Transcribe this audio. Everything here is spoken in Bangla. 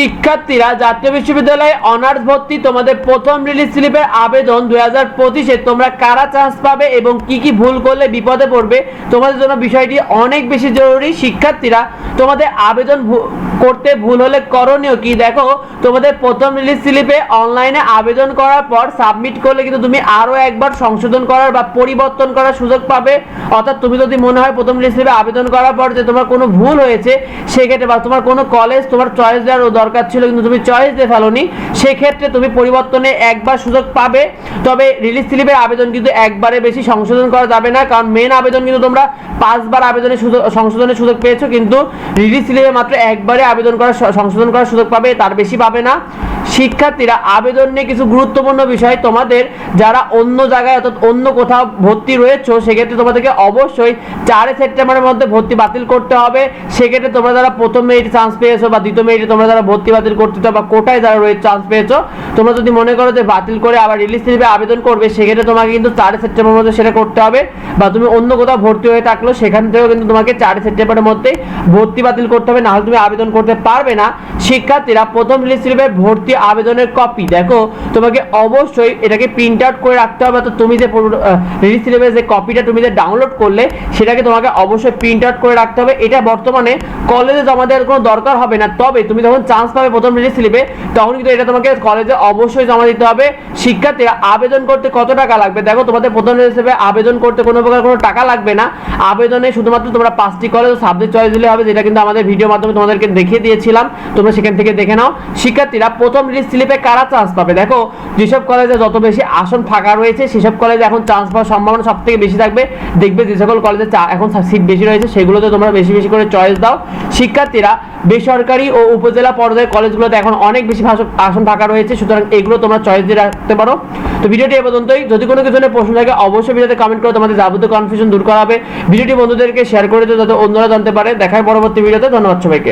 শিক্ষার্থীরা জাতীয় বিশ্ববিদ্যালয়ে অনার্স ভর্তি তোমাদের প্রথম রিলিজ স্লিপের আবেদন দুই হাজার পঁচিশে। তোমরা কারা চান্স পাবে এবং কি কি ভুল করলে বিপদে পড়বে? তোমাদের জন্য বিষয়টি অনেক বেশি জরুরি। শিক্ষার্থীরা, তোমাদের আবেদন করতে ভুল হলে করণীয় কি? দেখো, তোমাদের প্রথম রিলিজ স্লিপে অনলাইনে আবেদন করার পর সাবমিট করলে কিন্তু তুমি আরও একবার সংশোধন করার বা পরিবর্তন করার সুযোগ পাবে। অর্থাৎ তুমি যদি মনে হয় প্রথম রিলিজ স্লিপে আবেদন করার পর যে তোমার কোনো ভুল হয়েছে, সেক্ষেত্রে বা তোমার কোনো কলেজ তোমার চয়েস দেওয়ার দরকার ছিল, কিন্তু তুমি চয়েস দিয়ে ফেলোনি। সেক্ষেত্রে তুমি পরিবর্তনে একবার সুযোগ পাবে। তবে রিলিজ স্লিপের আবেদন কিন্তু একবারে বেশি সংশোধন করা যাবে না, কারণ মেন আবেদন কিন্তু তোমরা পাঁচবার আবেদনের সুযোগ, সংশোধনের সুযোগ পেয়েছ, কিন্তু রিলিজ স্লিপে মাত্র একবারে আবেদন করার, সংশোধন করার সুযোগ পাবে, তার বেশি পাবে না। শিক্ষার্থীরা আবেদন নিয়ে কিছু গুরুত্বপূর্ণ বিষয় তোমাদের, যারা অন্য জায়গায় অর্থাৎ অন্য কোথাও ভর্তি রয়েছে, সেক্ষেত্রে তোমাদেরকে অবশ্যই চারে সেপ্টেম্বরের মধ্যে ভর্তি বাতিল করতে হবে। সেক্ষেত্রে তোমরা যারা প্রথম মেয়েটি চান্স পেয়েছ বা দ্বিতীয় মেয়েটি তোমরা যারা ভর্তি বাতিল করতে চাও বা কোটায় যারা রয়েছে চান্স পেয়েছ তোমরা যদি মনে করো যে বাতিল করে আবার রিলিজ স্লিপে আবেদন করবে, সেক্ষেত্রে তোমাকে কিন্তু চারে সেপ্টেম্বরের মধ্যে সেটা করতে হবে। বা তুমি অন্য কোথাও ভর্তি হয়ে থাকল সেখান থেকেও কিন্তু তোমাকে চারে সেপ্টেম্বরের মধ্যে ভর্তি বাতিল করতে হবে। না হলে তুমি আবেদন করতে পারবে না। শিক্ষার্থীরা প্রথম রিলিজ স্লিপে ভর্তি আবেদনের কপি দেখো, তোমাকে অবশ্যই এটাকে প্রিন্ট আউট করে রাখতে হবে। তো তুমি যে রিলিজ স্লিপের যে কপিটা তুমি যে ডাউনলোড করলে, সেটাকে তোমাকে অবশ্যই প্রিন্ট আউট করে রাখতে হবে। এটা বর্তমানে কলেজে জমা দেওয়ার কোনো দরকার হবে না। তবে তুমি যখন চান্স পাবে প্রথম রিলিজ স্লিপে তখন কিন্তু এটা তোমাকে কলেজে অবশ্যই জমা দিতে হবে। শিক্ষার্থীরা আবেদন করতে কত টাকা লাগবে? দেখো, তোমাদের প্রথম হিসেবে আবেদন করতে কোনো প্রকার কোনো টাকা লাগবে না। আবেদনে শুধুমাত্র তোমরা পাঁচটি কলেজ সাবজেক্ট চয়েস দিলে হবে, যেটা কিন্তু আমাদের ভিডিও মাধ্যমে তোমাদেরকে দেখিয়ে দিয়েছিলাম। তোমরা সেখান থেকে দেখে নাও। শিক্ষার্থীরা প্রথম রিলিজ স্লিপে কারা চান্স পাবে? দেখো, যেসব কলেজে যত বেশি আসন ফাঁকা রয়েছে, সেসব কলেজে এখন চান্স পাওয়ার সম্ভাবনা সব থেকে বেশি থাকবে। দেখবে যে সকল কলেজে এখন সিট বেশি রয়েছে, সেগুলোতে তোমরা বেশি বেশি করে চয়েস দাও। শিক্ষার্থীরা বেসরকারি ও উপজেলা পর্যায়ের কলেজগুলোতে এখন অনেক বেশি আসন ফাঁকা রয়েছে, সুতরাং এগুলো তোমরা চয়েস দিয়ে রাখতে পারো। তো ভিডিওটি এ পর্যন্তই। যদি কোনো কিছু প্রশ্ন থাকে, অবশ্যই ভিডিওতে কমেন্ট করে তোমাদের যাবতীয় কনফিউশন দূর করা হবে। ভিডিওটি বন্ধুদেরকে শেয়ার করে দিও, যাতে অন্যরা জানতে পারে। দেখায় পরবর্তী ভিডিওতে। ধন্যবাদ সবাইকে।